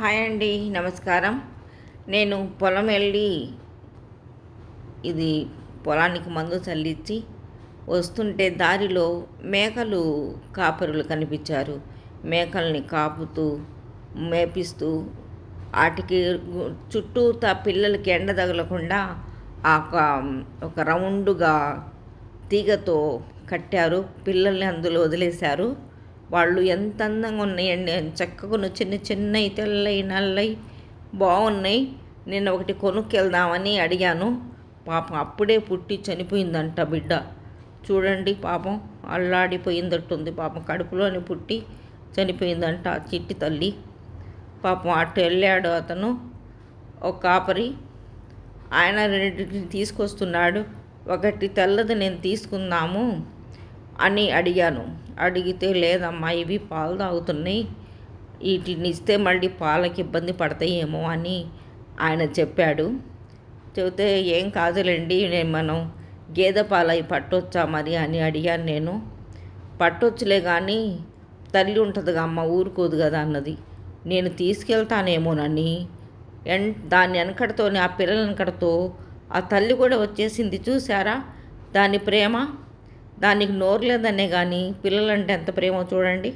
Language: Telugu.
హాయ్ అండి నమస్కారం. నేను పొలం వెళ్ళి ఇది పొలానికి మందు చల్లించి వస్తుంటే దారిలో మేకలు కాపరులు కనిపించారు. మేకల్ని కాపుతూ మేపిస్తూ వాటికి చుట్టూతా పిల్లలకి ఎండ తగలకుండా ఆ ఒక- ఒక రౌండ్గా తీగతో కట్టారు. పిల్లల్ని అందులో వదిలేశారు. వాళ్ళు ఎంత అందంగా ఉన్నాయండి. చక్కగా చిన్న చిన్నవి తెల్లవి నల్లవి బాగున్నాయి. నేను ఒకటి కొనుక్కెళ్దామని అడిగాను. పాపం అప్పుడే పుట్టి చనిపోయిందంట బిడ్డ. చూడండి పాపం అల్లాడిపోయిందట్టుంది. పాపం కడుపులోని పుట్టి చనిపోయిందంట ఆ చిట్టి తల్లి. పాపం అటు వెళ్ళాడు అతను. ఒక కాపరి. ఆయన రెండింటిని తీసుకొస్తున్నాడు. ఒకటి తెల్లది నేను తీసుకుందాము. అని అడిగాను. అడిగితే లేదమ్మా ఇవి పాలు తాగుతున్నాయి. వీటిని ఇస్తే మళ్ళీ పాలకి ఇబ్బంది పడతాయేమో అని ఆయన చెప్పాడు. చెబితే ఏం కాదులేండి నేను మనం గేదె పాలు అవి పట్టొచ్చా మరి అని అడిగాను నేను. పట్టొచ్చులే కానీ తల్లి ఉంటుందిగా అమ్మ ఊరుకోదు కదా అన్నది. నేను తీసుకెళ్తానేమోనని ఎన్ దాని వెనకడతోనే ఆ పిల్లల వెనకడతో ఆ తల్లి కూడా వచ్చేసింది చూసారా దాని ప్రేమ దానికి నోరు లేదనే కానీ పిల్లలంటే ఎంత ప్రేమో చూడండి.